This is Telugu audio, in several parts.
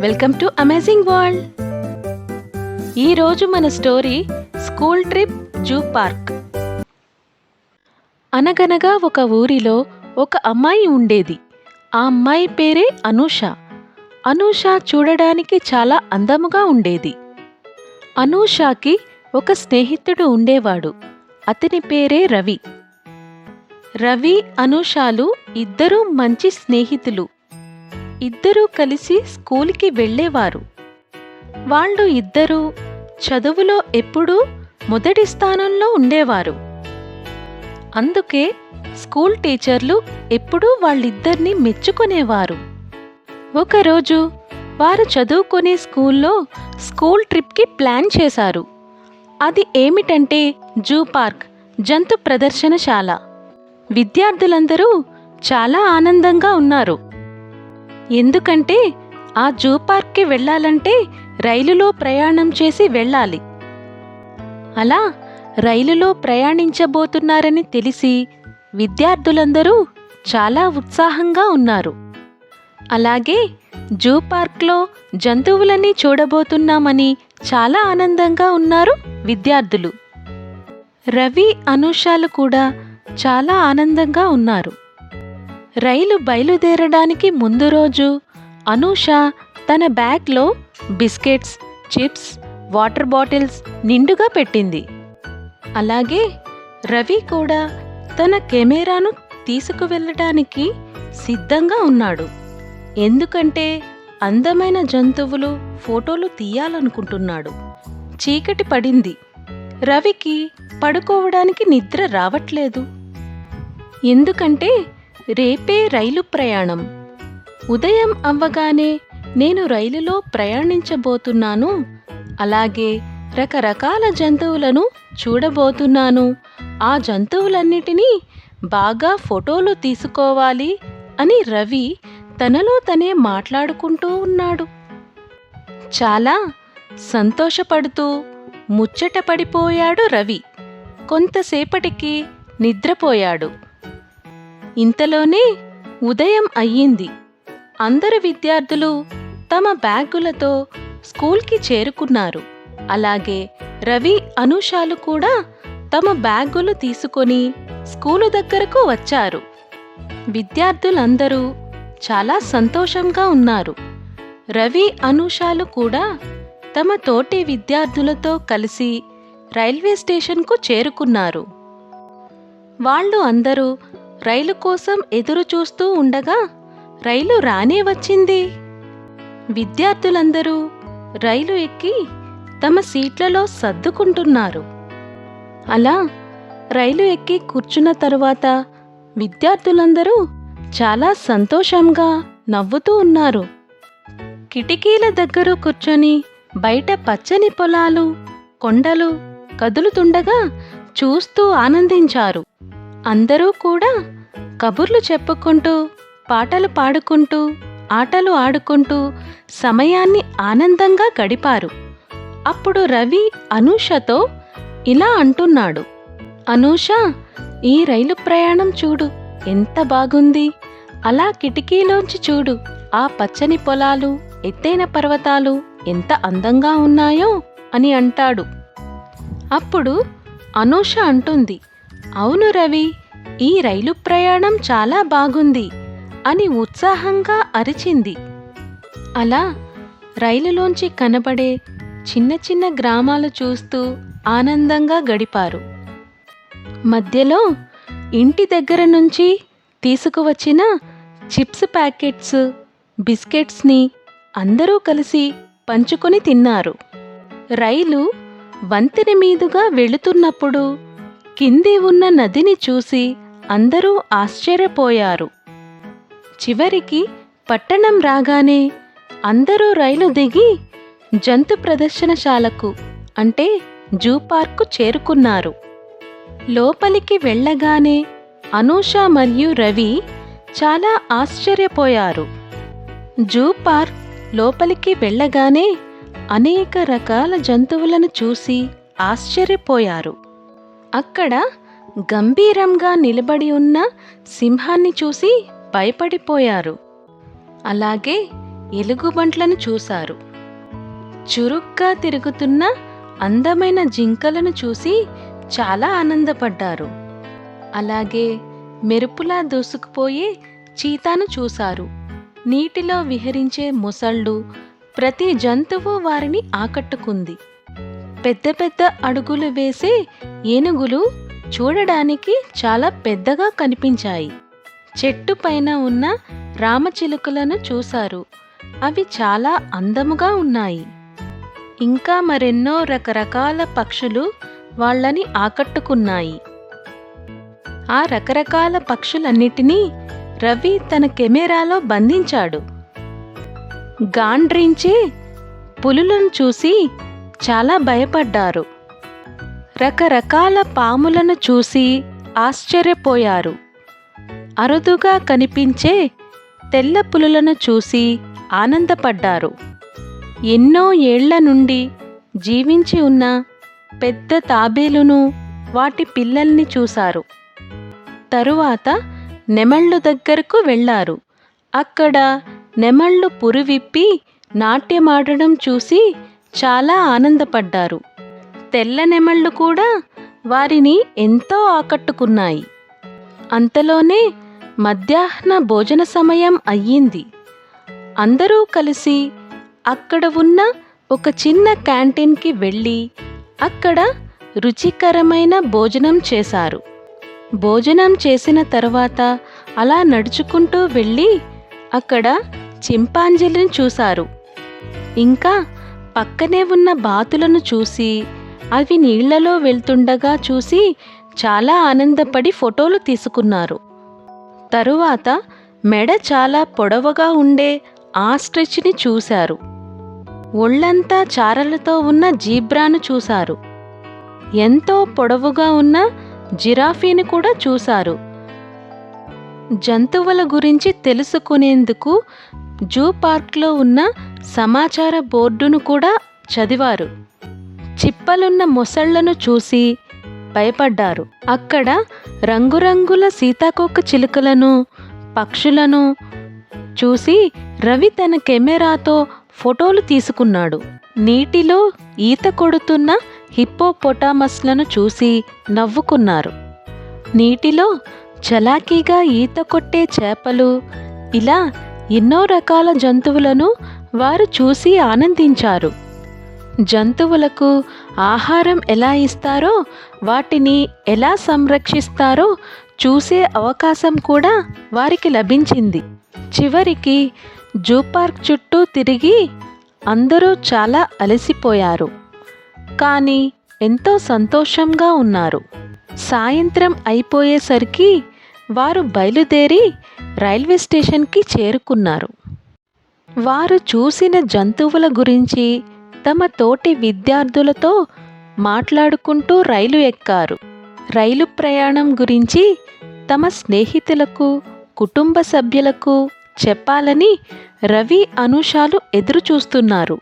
Welcome to amazing world. ఈరోజు మన story school trip zoo park. అనగనగా ఒక ఊరిలో ఒక అమ్మాయి ఉండేది. ఆ అమ్మాయి పేరే అనూష. అనూష చూడడానికి చాలా అందముగా ఉండేది. అనూషకి ఒక స్నేహితుడు ఉండేవాడు. అతని పేరే రవి. రవి అనూషాలు ఇద్దరూ మంచి స్నేహితులు. ఇద్దరూ కలిసి స్కూల్కి వెళ్ళేవారు. వాళ్ళు ఇద్దరూ చదువులో ఎప్పుడూ మొదటి స్థానంలో ఉండేవారు. అందుకే స్కూల్ టీచర్లు ఎప్పుడూ వాళ్ళిద్దరినీ మెచ్చుకునేవారు. ఒకరోజు వారు చదువుకునే స్కూల్లో స్కూల్ ట్రిప్కి ప్లాన్ చేశారు. అది ఏమిటంటే జూ పార్క్ జంతు ప్రదర్శనశాల. విద్యార్థులందరూ చాలా ఆనందంగా ఉన్నారు. ఎందుకంటే ఆ జూ పార్క్కి వెళ్ళాలంటే రైలులో ప్రయాణం చేసి వెళ్ళాలి. అలా రైలులో ప్రయాణించబోతున్నారని తెలిసి విద్యార్థులందరూ చాలా ఉత్సాహంగా ఉన్నారు. అలాగే జూ పార్క్లో జంతువులని చూడబోతున్నామని చాలా ఆనందంగా ఉన్నారు విద్యార్థులు. రవి అనుషాలు కూడా చాలా ఆనందంగా ఉన్నారు. రైలు బయలుదేరడానికి ముందు రోజు అనూష తన బ్యాగ్లో బిస్కెట్స్ చిప్స్ వాటర్ బాటిల్స్ నిండుగా పెట్టింది. అలాగే రవి కూడా తన కెమెరాను తీసుకువెళ్ళటానికి సిద్ధంగా ఉన్నాడు. ఎందుకంటే అందమైన జంతువులు ఫోటోలు తీయాలనుకుంటున్నాడు. చీకటి పడింది. రవికి పడుకోవడానికి నిద్ర రావట్లేదు. ఎందుకంటే రేపే రైలు ప్రయాణం. ఉదయం అవ్వగానే నేను రైలులో ప్రయాణించబోతున్నాను. అలాగే రకరకాల జంతువులను చూడబోతున్నాను. ఆ జంతువులన్నిటినీ బాగా ఫోటోలు తీసుకోవాలి అని రవి తనలో తనే మాట్లాడుకుంటూ ఉన్నాడు. చాలా సంతోషపడుతూ ముచ్చటపడిపోయాడు రవి. కొంతసేపటికి నిద్రపోయాడు. ఇంతలోనే ఉదయం అయ్యింది. అందరు విద్యార్థులు తమ బ్యాగులతో స్కూల్కి చేరుకున్నారు. అలాగే రవి అనుషాలు కూడా తమ బ్యాగులు తీసుకొని స్కూలు దగ్గరకు వచ్చారు. విద్యార్థులందరూ చాలా సంతోషంగా ఉన్నారు. రవి అనుషాలు కూడా తమ తోటి విద్యార్థులతో కలిసి రైల్వే స్టేషన్కు చేరుకున్నారు. వాళ్ళు అందరూ రైలు కోసం ఎదురు చూస్తూ ఉండగా రైలు రానే వచ్చింది. విద్యార్థులందరూ రైలు ఎక్కి తమ సీట్లలో సర్దుకుంటున్నారు. అలా రైలు ఎక్కి కూర్చున్న తరువాత విద్యార్థులందరూ చాలా సంతోషంగా నవ్వుతూ ఉన్నారు. కిటికీల దగ్గర కూర్చొని బయట పచ్చని పొలాలు కొండలు కదులుతుండగా చూస్తూ ఆనందించారు. అందరూ కూడా కబుర్లు చెప్పుకుంటూ పాటలు పాడుకుంటూ ఆటలు ఆడుకుంటూ సమయాన్ని ఆనందంగా గడిపారు. అప్పుడు రవి అనూషతో ఇలా అంటున్నాడు. అనూష ఈ రైలు ప్రయాణం చూడు ఎంత బాగుంది. అలా కిటికీలోంచి చూడు ఆ పచ్చని పొలాలు ఎత్తైన పర్వతాలు ఎంత అందంగా ఉన్నాయో అని అంటాడు. అప్పుడు అనూష అంటుంది. అవును రవి ఈ రైలు ప్రయాణం చాలా బాగుంది అని ఉత్సాహంగా అరిచింది. అలా రైలులోంచి కనబడే చిన్న చిన్న గ్రామాలు చూస్తూ ఆనందంగా గడిపారు. మధ్యలో ఇంటి దగ్గర నుంచి తీసుకువచ్చిన చిప్స్ ప్యాకెట్స్ బిస్కెట్స్ని అందరూ కలిసి పంచుకొని తిన్నారు. రైలు వంతెన మీదుగా వెళుతున్నప్పుడు కింది ఉన్న నదిని చూసి అందరూ ఆశ్చర్యపోయారు. చివరికి పట్టణం రాగానే అందరూ రైలు దిగి జంతు ప్రదర్శనశాలకు అంటే జూ పార్కు చేరుకున్నారు. లోపలికి వెళ్ళగానే అనూష మరియు రవి చాలా ఆశ్చర్యపోయారు. జూ పార్క్ లోపలికి వెళ్ళగానే అనేక రకాల జంతువులను చూసి ఆశ్చర్యపోయారు. అక్కడ గంభీరంగా నిలబడి ఉన్న సింహాన్ని చూసి భయపడిపోయారు. అలాగే ఎలుగుబంట్లను చూశారు. చురుగ్గా తిరుగుతున్న అందమైన జింకలను చూసి చాలా ఆనందపడ్డారు. అలాగే మెరుపులా దూసుకుపోయే చీతాను చూశారు. నీటిలో విహరించే మొసళ్ళు ప్రతి జంతువు వారిని ఆకట్టుకుంది. పెద్ద పెద్ద అడుగులు వేసే ఏనుగులు చూడడానికి చాలా పెద్దగా కనిపించాయి. చెట్టు పైన ఉన్న రామచిలుకలను చూశారు. అవి చాలా అందముగా ఉన్నాయి. ఇంకా మరెన్నో రకరకాల పక్షులు వాళ్ళని ఆకట్టుకున్నాయి. ఆ రకరకాల పక్షులన్నిటినీ రవి తన కెమెరాలో బంధించాడు. గాండ్రించే పులులను చూసి చాలా భయపడ్డారు. రకరకాల పాములను చూసి ఆశ్చర్యపోయారు. అరుదుగా కనిపించే తెల్ల పులులను చూసి ఆనందపడ్డారు. ఎన్నో ఏళ్ళ నుండి జీవించి ఉన్న పెద్ద తాబేలును వాటి పిల్లల్ని చూశారు. తరువాత నెమళ్ళు దగ్గరకు వెళ్ళారు. అక్కడ నెమళ్ళు పురివిప్పి నాట్యమాడడం చూసి చాలా ఆనందపడ్డారు. తెల్ల నెమళ్ళు కూడా వారిని ఎంతో ఆకట్టుకున్నాయి. అంతలోనే మధ్యాహ్న భోజన సమయం అయ్యింది. అందరూ కలిసి అక్కడ ఉన్న ఒక చిన్న క్యాంటీన్కి వెళ్ళి అక్కడ రుచికరమైన భోజనం చేశారు. భోజనం చేసిన తర్వాత అలా నడుచుకుంటూ వెళ్ళి అక్కడ చింపాంజీలను చూశారు. ఇంకా పక్కనే ఉన్న బాతులను చూసి అవి నీళ్ళలో వెళ్తుండగా చూసి చాలా ఆనందపడి ఫోటోలు తీసుకున్నారు. తరువాత మెడ చాలా పొడవుగా ఉండే ఆస్ట్రిచ్ని చూశారు. ఒళ్ళంతా చారలతో ఉన్న జీబ్రాను చూశారు. ఎంతో పొడవుగా ఉన్న జిరాఫీని కూడా చూశారు. జంతువుల గురించి తెలుసుకునేందుకు జూ పార్క్లో ఉన్న సమాచార బోర్డును కూడా చదివారు. చిప్పలున్న మొసళ్ళను చూసి భయపడ్డారు. అక్కడ రంగురంగుల సీతాకోక చిలుకలను పక్షులను చూసి రవి తన కెమెరాతో ఫోటోలు తీసుకున్నాడు. నీటిలో ఈత కొడుతున్న హిప్పోపొటామస్లను చూసి నవ్వుకున్నారు. నీటిలో చలాకీగా ఈత కొట్టే చేపలు. ఇలా ఎన్నో రకాల జంతువులను వారు చూసి ఆనందించారు. జంతువులకు ఆహారం ఎలా ఇస్తారో వాటిని ఎలా సంరక్షిస్తారో చూసే అవకాశం కూడా వారికి లభించింది. చివరికి జూ పార్క్ చుట్టూ తిరిగి అందరూ చాలా అలసిపోయారు. కానీ ఎంతో సంతోషంగా ఉన్నారు. సాయంత్రం అయిపోయేసరికి వారు బయలుదేరి రైల్వే స్టేషన్కి చేరుకున్నారు. వారు చూసిన జంతువుల గురించి తమ తోటి విద్యార్థులతో మాట్లాడుకుంటూ రైలు ఎక్కారు. రైలు ప్రయాణం గురించి తమ స్నేహితులకు కుటుంబ సభ్యులకు చెప్పాలని రవి అనుషాలు ఎదురు చూస్తున్నారు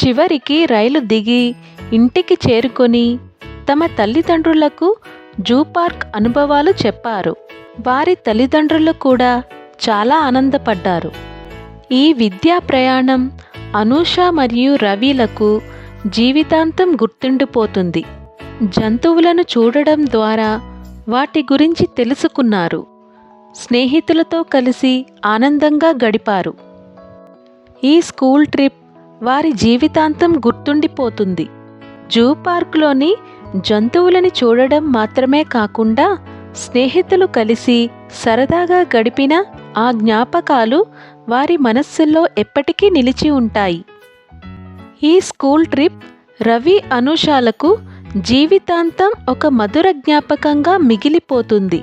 చివరికి రైలు దిగి ఇంటికి చేరుకొని తమ తల్లిదండ్రులకు జూ పార్క్ అనుభవాలు చెప్పారు. వారి తల్లిదండ్రులు కూడా చాలా ఆనందపడ్డారు. ఈ విద్యా ప్రయాణం అనూష మరియు రవిలకు జీవితాంతం గుర్తుండిపోతుంది. జంతువులను చూడడం ద్వారా వాటి గురించి తెలుసుకున్నారు. స్నేహితులతో కలిసి ఆనందంగా గడిపారు. ఈ స్కూల్ ట్రిప్ వారి జీవితాంతం గుర్తుండిపోతుంది. జూ పార్క్లోని జంతువులని చూడడం మాత్రమే కాకుండా స్నేహితులు కలిసి సరదాగా గడిపిన ఆ జ్ఞాపకాలు వారి మనస్సుల్లో ఎప్పటికీ నిలిచి ఉంటాయి. ఈ స్కూల్ ట్రిప్ రవి అనుషాలకు జీవితాంతం ఒక మధుర జ్ఞాపకంగా మిగిలిపోతుంది.